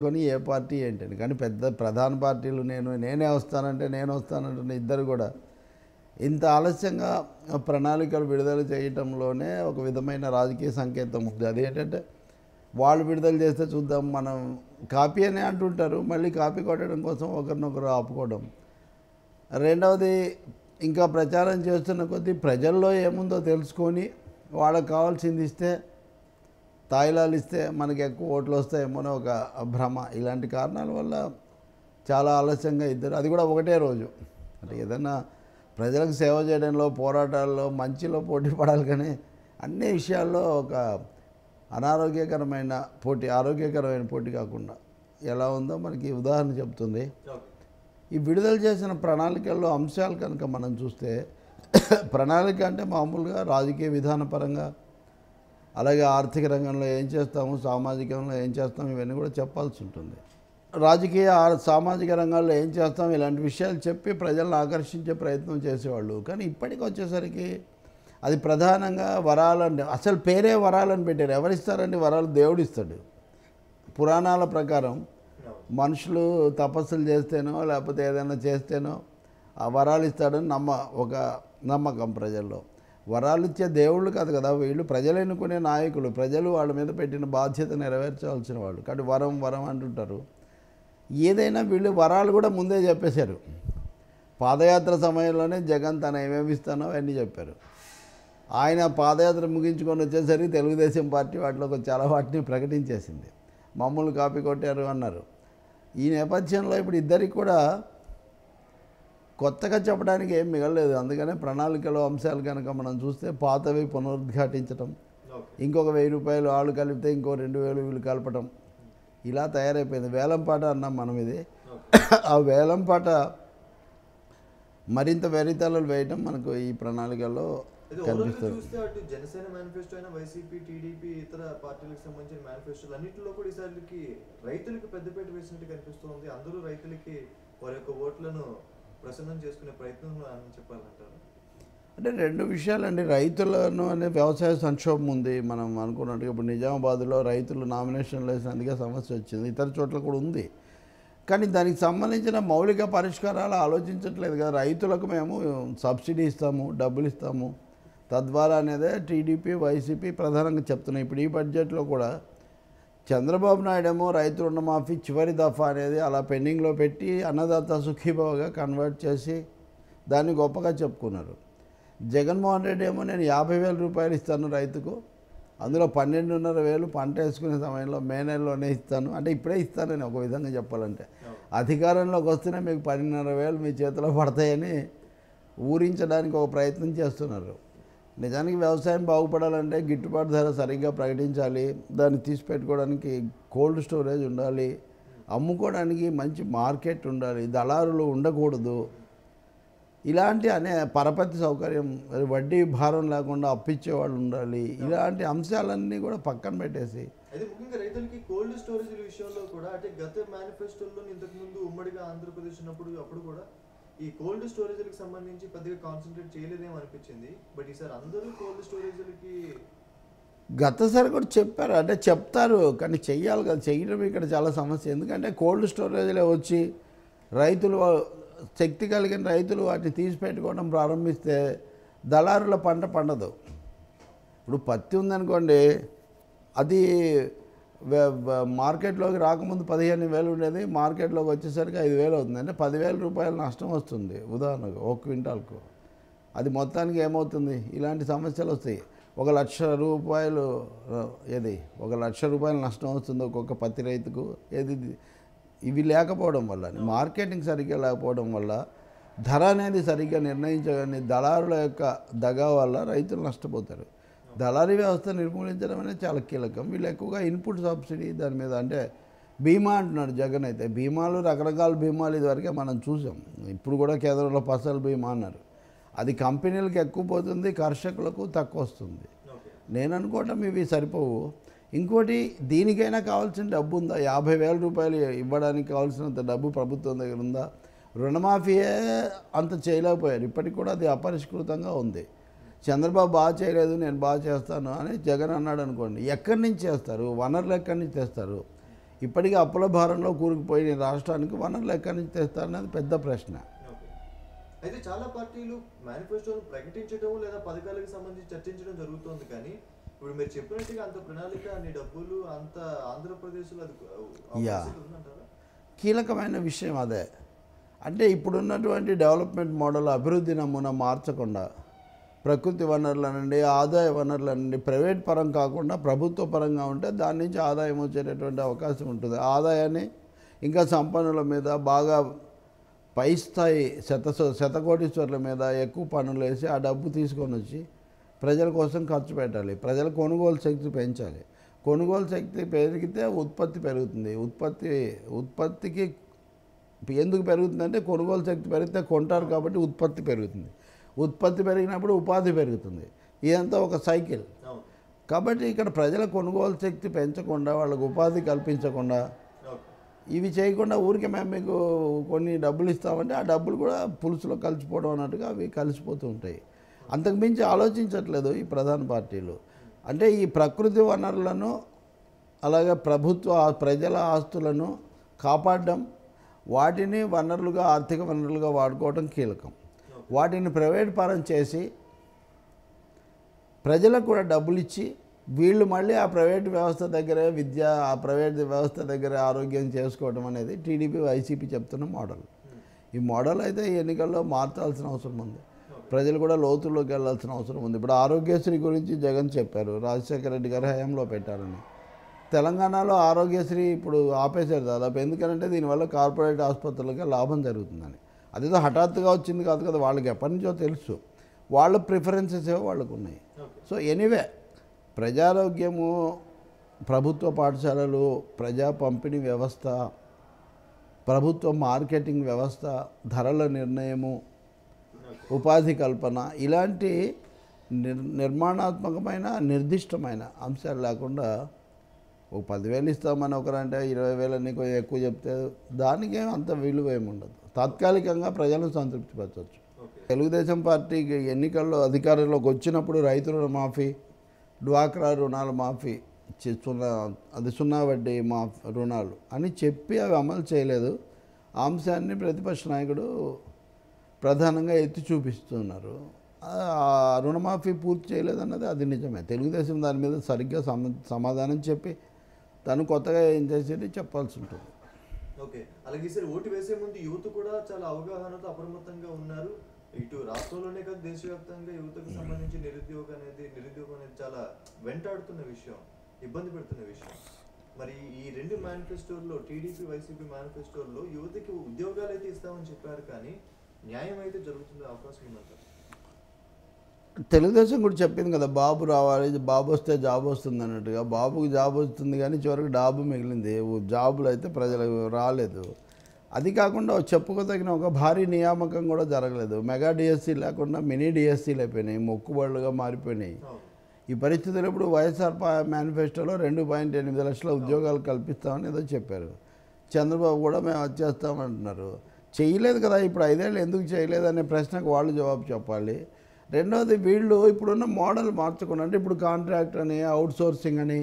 కొని ఏ పార్టీ ఏంటని. కానీ పెద్ద ప్రధాన పార్టీలు నేను నేనే వస్తానంటే నేను వస్తానంటున్న ఇద్దరు కూడా ఇంత ఆలస్యంగా ప్రణాళికలు విడుదల చేయటంలోనే ఒక విధమైన రాజకీయ సంకేతం ఉంది. అదేంటంటే వాళ్ళు విడుదల చేస్తే చూద్దాం మనం కాపీ అనే అంటుంటారు మళ్ళీ కాపీ కొట్టడం కోసం ఒకరినొకరు ఆపుకోవడం. రెండవది ఇంకా ప్రచారం చేస్తున్న కొద్దీ ప్రజల్లో ఏముందో తెలుసుకొని వాళ్ళకి కావాల్సింది ఇస్తే తాయిలాలు ఇస్తే మనకి ఎక్కువ ఓట్లు వస్తాయేమో ఒక భ్రమ. ఇలాంటి కారణాల వల్ల చాలా ఆలస్యంగా ఇద్దరు అది కూడా ఒకటే రోజు. అంటే ఏదైనా ప్రజలకు సేవ చేయడంలో పోరాటాల్లో మంచిలో పోటీ పడాలి కానీ అన్ని విషయాల్లో ఒక అనారోగ్యకరమైన పోటీ ఆరోగ్యకరమైన పోటీ కాకుండా ఎలా ఉందో మనకి ఉదాహరణ చెప్తుంది. ఈ విడుదల చేసిన ప్రణాళికల్లో అంశాలు కనుక మనం చూస్తే ప్రణాళిక అంటే మామూలుగా రాజకీయ విధానపరంగా అలాగే ఆర్థిక రంగంలో ఏం చేస్తాము సామాజికంలో ఏం చేస్తాము ఇవన్నీ కూడా చెప్పాల్సి ఉంటుంది. రాజకీయ సామాజిక రంగాల్లో ఏం చేస్తాం ఇలాంటి విషయాలు చెప్పి ప్రజలను ఆకర్షించే ప్రయత్నం చేసేవాళ్ళు. కానీ ఇప్పటికి వచ్చేసరికి అది ప్రధానంగా వరాలని అసలు పేరే వరాలని పెట్టారు. ఎవరిస్తారండి వరాలు? దేవుడు ఇస్తాడు. పురాణాల ప్రకారం మనుషులు తపస్సులు చేస్తేనో లేకపోతే ఏదైనా చేస్తేనో ఆ వరాలు ఇస్తాడని నమ్మ ఒక నమ్మకం ప్రజల్లో. వరాలు ఇచ్చే దేవుళ్ళు కాదు కదా. వీళ్ళు ప్రజలు ఎన్నుకునే నాయకులు. ప్రజలు వాళ్ళ మీద పెట్టిన బాధ్యత నెరవేర్చవలసిన వాళ్ళు. కాబట్టి వరం వరం అంటుంటారు. ఏదైనా వీళ్ళు వరాలు కూడా ముందే చెప్పేశారు. పాదయాత్ర సమయంలోనే జగన్ తన ఏమేమి ఇస్తానో అవన్నీ చెప్పారు. ఆయన పాదయాత్ర ముగించుకొని వచ్చేసరికి తెలుగుదేశం పార్టీ వాటిలో చాలా వాటిని ప్రకటించేసింది. మమ్మల్ని కాపీ కొట్టారు అన్నారు. ఈ నేపథ్యంలో ఇప్పుడు ఇద్దరికి కూడా కొత్తగా చెప్పడానికి ఏం మిగలలేదు. అందుకనే ప్రణాళికలో అంశాలు కనుక మనం చూస్తే పాతవి పునరుద్ఘాటించటం ఇంకొక వెయ్యి రూపాయలు వాళ్ళు కలిపితే ఇంకో రెండు వేలు వీళ్ళు కలపటం ఇలా తయారైపోయింది. వేలం పాట అన్నాం మనం ఇది. ఆ వేలం పాట మరింత వెరితలలు వేయటం మనకు ఈ ఓవరాల్ కనిపిస్తుంది. జనసేన మేనిఫెస్టో అయినా వైసీపీ టీడీపీ ఇతర పార్టీలకు సంబంధించిన మేనిఫెస్టోలు అన్నింటిలో కూడా ఈసారికి రైతులకు పెద్దపీట వేసినట్టు కనిపిస్తోంది. అందరూ రైతులకి వారి యొక్క ఓట్లను ప్రసన్నం చేసుకునే ప్రయత్నం అని చెప్పాలంటారు? అంటే రెండు విషయాలండి. రైతులను అనే వ్యవసాయ సంక్షోభం ఉంది. మనం అనుకున్నట్టుగా ఇప్పుడు నిజామాబాద్లో రైతులు నామినేషన్లు వేసినందుకే సమస్య వచ్చింది. ఇతర చోట్ల కూడా ఉంది. కానీ దానికి సంబంధించిన మౌలిక పరిష్కారాలు ఆలోచించట్లేదు కదా. రైతులకు మేము సబ్సిడీ ఇస్తాము డబ్బులు ఇస్తాము. తద్వారా అనేదే టీడీపీ వైసీపీ ప్రధానంగా చెప్తున్నాయి. ఇప్పుడు ఈ బడ్జెట్లో కూడా చంద్రబాబు నాయుడు ఏమో రైతు రుణమాఫీ చివరి దఫా అనేది అలా పెండింగ్లో పెట్టి అన్నదాత సుఖీభావగా కన్వర్ట్ చేసి దాన్ని గొప్పగా చెప్పుకున్నారు. జగన్మోహన్ రెడ్డి ఏమో నేను యాభై వేల రూపాయలు ఇస్తాను రైతుకు అందులో పన్నెండున్నర వేలు పంట వేసుకునే సమయంలో మే నెలలోనే ఇస్తాను. అంటే ఇప్పుడే ఇస్తానని ఒక విధంగా చెప్పాలంటే. అధికారంలోకి వస్తేనే మీకు పన్నెండున్నర వేలు మీ చేతిలో పడతాయని ఊరించడానికి ఒక ప్రయత్నం చేస్తున్నారు. నిజానికి వ్యవసాయం బాగుపడాలంటే గిట్టుబాటు ధర సరిగ్గా ప్రకటించాలి దాన్ని తీసి పెట్టుకోవడానికి కోల్డ్ స్టోరేజ్ ఉండాలి అమ్ముకోవడానికి మంచి మార్కెట్ ఉండాలి దళారులు ఉండకూడదు. ఇలాంటి అనే పరపతి సౌకర్యం వడ్డీ భారం లేకుండా అప్పిచ్చే వాళ్ళు ఉండాలి. ఇలాంటి అంశాలన్నీ కూడా పక్కన పెట్టేసి. అయితే ముఖ్యంగా రైతులకి కోల్డ్ స్టోరేజ్ విషయంలో కూడా అంటే గత మేనిఫెస్టోలో ఇంతకుముందు ఉమ్మడిగా ఆంధ్రప్రదేశ్ ఉన్నప్పుడు అప్పుడు కూడా ఈ కోల్డ్ స్టోరేజ్లకు సంబంధించి పెద్దగా కాన్సన్ట్రేట్ చేయలేదేమో అనిపించింది. బట్ ఈసారి అందరూ కోల్డ్ స్టోరేజ్లకి గతసారి కూడా చెప్పారు. అంటే చెప్తారు. కానీ చెయ్యాలి కదా. చెయ్యడం ఇక్కడ చాలా సమస్య. ఎందుకంటే కోల్డ్ స్టోరేజ్లో వచ్చి రైతులు శక్తి కలిగిన రైతులు వాటిని తీసి పెట్టుకోవడం ప్రారంభిస్తే దళారుల పంట పండదు. ఇప్పుడు పత్తి ఉందనుకోండి అది మార్కెట్లోకి రాకముందు పదిహేను వేలు ఉండేది మార్కెట్లోకి వచ్చేసరికి ఐదు వేలు అవుతుంది. అంటే పదివేల రూపాయలు నష్టం వస్తుంది ఉదాహరణకు ఒక క్వింటాల్కు. అది మొత్తానికి ఏమవుతుంది? ఇలాంటి సమస్యలు వస్తాయి. ఒక లక్ష రూపాయలు ఏది? ఒక లక్ష రూపాయలు నష్టం వస్తుంది ఒక్కొక్క పత్తి రైతుకు. ఏది? ఇవి లేకపోవడం వల్ల మార్కెటింగ్ సరిగ్గా లేకపోవడం వల్ల ధర అనేది సరిగ్గా నిర్ణయించగానే దళారుల యొక్క దగా వల్ల రైతులు నష్టపోతారు. దళారీ వ్యవస్థ నిర్మూలించడం అనేది చాలా కీలకం. వీళ్ళు ఎక్కువగా ఇన్పుట్ సబ్సిడీ దాని మీద అంటే బీమా అంటున్నాడు జగన్ అయితే. బీమాలు రకరకాల బీమాలు ఇదివరకే మనం చూసాం. ఇప్పుడు కూడా కేంద్రంలో ఫసల్ బీమా అన్నారు. అది కంపెనీలకు ఎక్కువ పోతుంది కర్షకులకు తక్కువ వస్తుంది. నేను అనుకోవటం ఇవి సరిపోవు. ఇంకోటి దీనికైనా కావాల్సిన డబ్బు ఉందా? యాభై వేల రూపాయలు ఇవ్వడానికి కావాల్సినంత డబ్బు ప్రభుత్వం దగ్గర ఉందా? రుణమాఫీయే అంత చేయలేకపోయారు. ఇప్పటికి కూడా అది అపరిష్కృతంగా ఉంది. చంద్రబాబు బాగా చేయలేదు నేను బాగా చేస్తాను అని జగన్ అన్నాడు అనుకోండి. ఎక్కడి నుంచి చేస్తారు? వనరులు ఎక్కడి నుంచి తెస్తారు? ఇప్పటికీ అప్పుల భారంలో కూరుకుపోయిన రాష్ట్రానికి వనరులు ఎక్కడి నుంచి తెస్తారనేది పెద్ద ప్రశ్న. అయితే చాలా పార్టీలు మేనిఫెస్టోను ప్రకటించడం లేదా పథకాలకు సంబంధించి చర్చించడం జరుగుతోంది కానీ ఇప్పుడు మీరు చెప్పినట్టుగా అంత ప్రణాళిక అన్ని డబ్బులు అంత ఆంధ్రప్రదేశ్లో అది కీలకమైన విషయం అదే. అంటే ఇప్పుడున్నటువంటి డెవలప్మెంట్ మోడల్ అభివృద్ధి నమూనా మార్చకుండా ప్రకృతి వనరుల నుండి ఆదాయ వనరుల నుండి ప్రైవేట్ పరం కాకుండా ప్రభుత్వ పరంగా ఉంటే దాని నుంచి ఆదాయం వచ్చేటటువంటి అవకాశం ఉంటుంది. ఆదాయాన్ని ఇంకా సంపన్నుల మీద బాగా పై స్థాయి శత శతకోటీశ్వర్ల మీద ఎక్కువ పనులు వేసి ఆ డబ్బు తీసుకొని వచ్చి ప్రజల కోసం ఖర్చు పెట్టాలి. ప్రజల కొనుగోలు శక్తి పెంచాలి. కొనుగోలు శక్తి పెరిగితే ఉత్పత్తి పెరుగుతుంది. ఉత్పత్తి ఉత్పత్తికి ఎందుకు పెరుగుతుందంటే కొనుగోలు శక్తి పెరిగితే కొంటారు కాబట్టి ఉత్పత్తి పెరుగుతుంది. ఉత్పత్తి పెరిగినప్పుడు ఉపాధి పెరుగుతుంది. ఇదంతా ఒక సైకిల్. కాబట్టి ఇక్కడ ప్రజల కొనుగోలు శక్తి పెంచకుండా వాళ్ళకు ఉపాధి కల్పించకుండా ఇవి చేయకుండా ఊరికే మేము మీకు కొన్ని డబ్బులు ఇస్తామంటే ఆ డబ్బులు కూడా పులుసులో కలిసిపోవడం అన్నట్టుగా అవి కలిసిపోతూ ఉంటాయి. అంతకుమించి ఆలోచించట్లేదు ఈ ప్రధాన పార్టీలు. అంటే ఈ ప్రకృతి వనరులను అలాగే ప్రభుత్వ ప్రజల ఆస్తులను కాపాడడం వాటిని వనరులుగా ఆర్థిక వనరులుగా వాడుకోవడం కీలకం. వాటిని ప్రైవేట్ పరం చేసి ప్రజలకు కూడా డబ్బులు ఇచ్చి వీళ్ళు మళ్ళీ ఆ ప్రైవేట్ వ్యవస్థ దగ్గరే విద్య ఆ ప్రైవేట్ వ్యవస్థ దగ్గర ఆరోగ్యం చేసుకోవడం అనేది టీడీపీ వైసీపీ చెప్తున్న మోడల్. ఈ మోడల్ అయితే ఈ ఎన్నికల్లో మార్చాల్సిన అవసరం ఉంది. ప్రజలు కూడా లోతుల్లోకి వెళ్ళాల్సిన అవసరం ఉంది. ఇప్పుడు ఆరోగ్యశ్రీ గురించి జగన్ చెప్పారు. రాజశేఖర రెడ్డి గారి హయాంలో పెట్టారని. తెలంగాణలో ఆరోగ్యశ్రీ ఇప్పుడు ఆపేశారు దాదాపు. ఎందుకంటే దీనివల్ల కార్పొరేట్ ఆసుపత్రులకి లాభం జరుగుతుందని. అదేదో హఠాత్తుగా వచ్చింది కాదు కదా వాళ్ళకి ఎప్పటి నుంచో తెలుసు. వాళ్ళ ప్రిఫరెన్సెస్ ఏవో వాళ్ళకు ఉన్నాయి. సో ఎనీవే ప్రజారోగ్యము ప్రభుత్వ పాఠశాలలు ప్రజా పంపిణీ వ్యవస్థ ప్రభుత్వ మార్కెటింగ్ వ్యవస్థ ధరల నిర్ణయము ఉపాధి కల్పన ఇలాంటి నిర్ నిర్మాణాత్మకమైన నిర్దిష్టమైన అంశాలు లేకుండా ఒక పదివేలు ఇస్తామని ఒకరంటే ఇరవై వేలు నీకు ఎక్కువ చెప్తే దానికేం అంత విలువ ఏమి ఉండదు తాత్కాలికంగా ప్రజలను సంతృప్తిపరచవచ్చు. తెలుగుదేశం పార్టీకి ఎన్నికల్లో అధికారంలోకి వచ్చినప్పుడు రైతు రుణ మాఫీ డ్వాక్రా రుణాల మాఫీ సున్నా అది సున్నా వడ్డీ మా రుణాలు అని చెప్పి అవి అమలు చేయలేదు. అంశాన్ని ప్రతిపక్ష నాయకుడు ప్రధానంగా ఎత్తి చూపిస్తున్నారు. ఆ ఆ రుణమాఫీ పూర్తి చేయలేదన్నది అది నిజమే. తెలుగుదేశం దాని మీద సరిగ్గా సమ సమాధానం చెప్పి తను కొత్తగా ఏం చేసేది చెప్పాల్సి ఉంటుంది. ఓకే. అలాగే ఈసారి ఓటు వేసే ముందు యువత కూడా చాలా అవగాహనతో అప్రమత్తంగా ఉన్నారు. ఇటు రాష్ట్రంలోనే కాదు దేశవ్యాప్తంగా యువతకు సంబంధించి నిరుద్యోగం అనేది నిరుద్యోగం అనేది చాలా వెంటాడుతున్న విషయం ఇబ్బంది పెడుతున్న విషయం. మరి ఈ రెండు మేనిఫెస్టోల్లో టీడీపీ వైసీపీ మేనిఫెస్టోల్లో యువతకి ఉద్యోగాలు అయితే ఇస్తామని చెప్పారు కానీ న్యాయం అయితే జరుగుతుండే అవకాశం ఉందంటారు. తెలుగుదేశం కూడా చెప్పింది కదా బాబు రావాలి బాబు వస్తే జాబ్ వస్తుంది అన్నట్టుగా. బాబుకి జాబ్ వస్తుంది కానీ చివరికి డాబు మిగిలింది ఓ జాబులు అయితే ప్రజలకు రాలేదు. అది కాకుండా చెప్పుకోదగిన ఒక భారీ నియామకం కూడా జరగలేదు. మెగా డిఎస్సీ లేకుండా మినీ డిఎస్సీలు అయిపోయినాయి మొక్కుబడులుగా మారిపోయినాయి. ఈ పరిస్థితులు ఇప్పుడు వైఎస్ఆర్ మేనిఫెస్టోలో రెండు పాయింట్ ఎనిమిది లక్షల ఉద్యోగాలు కల్పిస్తామని ఏదో చెప్పారు. చంద్రబాబు కూడా మేము వచ్చేస్తామంటున్నారు చేయలేదు కదా ఇప్పుడు ఐదేళ్ళు ఎందుకు చేయలేదు అనే ప్రశ్నకు వాళ్ళు జవాబు చెప్పాలి. రెండవది వీళ్ళు ఇప్పుడున్న మోడల్ మార్చుకున్నారు అంటే ఇప్పుడు కాంట్రాక్ట్ అని అవుట్సోర్సింగ్ అని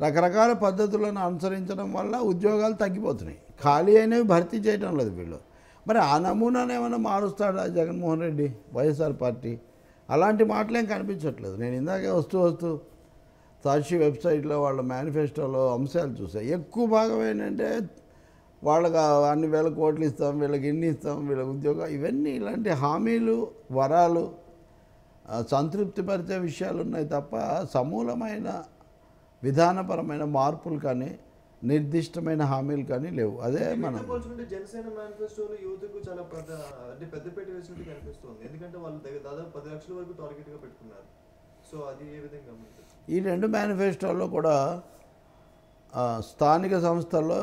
రకరకాల పద్ధతులను అనుసరించడం వల్ల ఉద్యోగాలు తగ్గిపోతున్నాయి. ఖాళీ అయినవి భర్తీ చేయడం లేదు వీళ్ళు. మరి ఆ నమూనాను ఏమైనా మారుస్తాడా జగన్మోహన్ రెడ్డి వైఎస్ఆర్ పార్టీ? అలాంటి మాటలేం కనిపించట్లేదు. నేను ఇందాకే వస్తూ వస్తూ సాక్షి వెబ్సైట్లో వాళ్ళ మేనిఫెస్టోలో అంశాలు చూసాయి ఎక్కువ భాగం ఏంటంటే వాళ్ళకి అన్ని వేల కోట్లు ఇస్తాం వీళ్ళకి ఇన్ని ఇస్తాం వీళ్ళకి ఉద్యోగం ఇవన్నీ ఇలాంటి హామీలు వరాలు సంతృప్తిపరిచే విషయాలు ఉన్నాయి తప్ప సమూలమైన విధానపరమైన మార్పులు కానీ నిర్దిష్టమైన హామీలు కానీ లేవు. అదే మనం జనసేన మేనిఫెస్టోలో చాలా పెద్ద అంటే పెద్దపేట వేసినట్టు కనిపిస్తుంది. ఎందుకంటే వాళ్ళు దగ్గర దాదాపు పది లక్షల వరకు టార్గెట్గా పెట్టుకున్నారు. సో అది ఏ విధంగా ఉంటుంది ఈ రెండు మేనిఫెస్టోల్లో కూడా స్థానిక సంస్థల్లో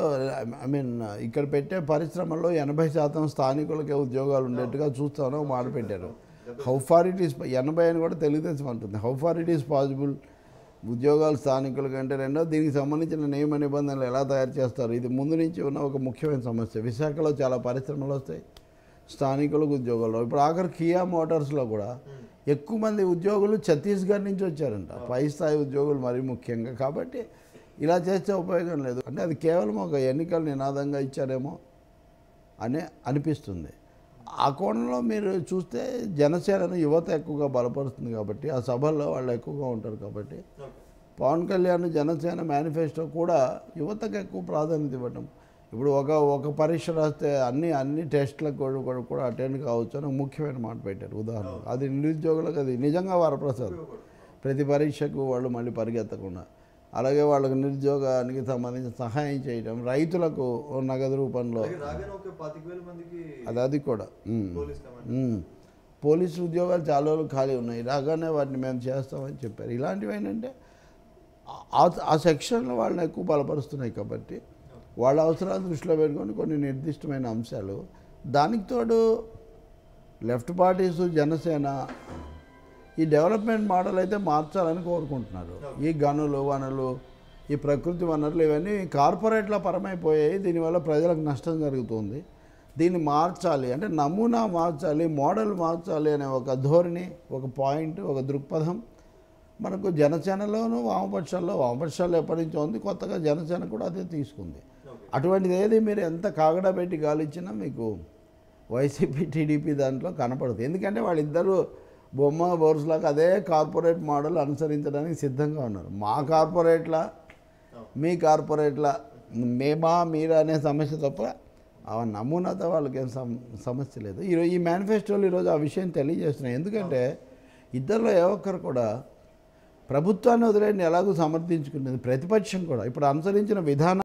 ఐ మీన్ ఇక్కడ పెట్టే పరిశ్రమల్లో ఎనభై శాతం స్థానికులకే ఉద్యోగాలు ఉండేట్టుగా చూస్తామని ఒక మాట పెట్టారు. హౌ ఫార్ ఇట్ ఈస్ ఎనభై అని కూడా తెలుగుదేశం అంటుంది. How far it is possible ఉద్యోగాలు స్థానికుల కంటే రెండో దీనికి సంబంధించిన నియమ నిబంధనలు ఎలా తయారు చేస్తారు? ఇది ముందు నుంచి ఉన్న ఒక ముఖ్యమైన సమస్య. విశాఖలో చాలా పరిశ్రమలు వస్తాయి. స్థానికులకు ఉద్యోగాలు. ఇప్పుడు ఆఖరి కియా మోటార్స్లో కూడా ఎక్కువ మంది ఉద్యోగులు ఛత్తీస్గఢ్ నుంచి వచ్చారంట. పై స్థాయి ఉద్యోగులు మరీ ముఖ్యంగా. కాబట్టి ఇలా చేస్తే ఉపయోగం లేదు. అంటే అది కేవలం ఒక ఎన్నికల నినాదంగా ఇచ్చారేమో అని అనిపిస్తుంది. ఆ కోణంలో మీరు చూస్తే జనసేనను యువత ఎక్కువగా బలపరుస్తుంది కాబట్టి ఆ సభల్లో వాళ్ళు ఎక్కువగా ఉంటారు కాబట్టి పవన్ కళ్యాణ్ జనసేన మేనిఫెస్టో కూడా యువతకు ఎక్కువ ప్రాధాన్యత ఇవ్వటం. ఇప్పుడు ఒక ఒక పరీక్ష రాస్తే అన్ని అన్ని టెస్ట్లకు కూడా అటెండ్ కావచ్చు అని ముఖ్యమైన మాట పెట్టారు. ఉదాహరణ అది నిరుద్యోగులకు అది నిజంగా వరప్రసాద్. ప్రతి పరీక్షకు వాళ్ళు మళ్ళీ పరిగెత్తకుండా. అలాగే వాళ్ళకి నిరుద్యోగానికి సంబంధించిన సహాయం చేయడం రైతులకు నగదు రూపంలో అది అది కూడా. పోలీస్ ఉద్యోగాలు చాలా రోజులు ఖాళీ ఉన్నాయి. రాగానే వాటిని మేము చేస్తామని చెప్పారు. ఇలాంటివి ఏంటంటే ఆ- ఆ సెక్షన్లో వాళ్ళని ఎక్కువ బలపరుస్తున్నాయి కాబట్టి వాళ్ళ అవసరాలు దృష్టిలో పెట్టుకొని కొన్ని నిర్దిష్టమైన అంశాలు. దానికి తోడు లెఫ్ట్ పార్టీస్ జనసేన ఈ డెవలప్మెంట్ మోడల్ అయితే మార్చాలని కోరుకుంటున్నారు. ఈ గనులు వనరులు ఈ ప్రకృతి వనరులు ఇవన్నీ కార్పొరేట్ల పరమైపోయాయి. దీనివల్ల ప్రజలకు నష్టం జరుగుతుంది. దీన్ని మార్చాలి అంటే నమూనా మార్చాలి మోడల్ మార్చాలి అనే ఒక ధోరణి ఒక పాయింట్ ఒక దృక్పథం మనకు జనసేనలోను వామపక్షాల్లో వామపక్షాల్లో ఎప్పటి నుంచో ఉంది. కొత్తగా జనసేన కూడా అదే తీసుకుంది. అటువంటిది ఏది మీరు ఎంత కాగడా పెట్టి గాలిచ్చినా మీకు వైసీపీ టీడీపీ దాంట్లో కనపడదు. ఎందుకంటే వాళ్ళిద్దరూ బొమ్మ బోర్సులాగా అదే కార్పొరేట్ మోడల్ అనుసరించడానికి సిద్ధంగా ఉన్నారు. మా కార్పొరేట్లా మీ కార్పొరేట్లా మేమా మీరా అనే సమస్య తప్ప ఆ నమూనాతో వాళ్ళకి ఏం సమస్య లేదు. ఈరోజు ఈ మేనిఫెస్టోలు ఈరోజు ఆ విషయం తెలియజేస్తున్నాయి. ఎందుకంటే ఇద్దరిలో ఏ ఒక్కరు కూడా ప్రభుత్వాన్ని వదిలేని ఎలాగో సమర్థించుకునేది ప్రతిపక్షం కూడా. ఇప్పుడు అనుసరించిన విధానం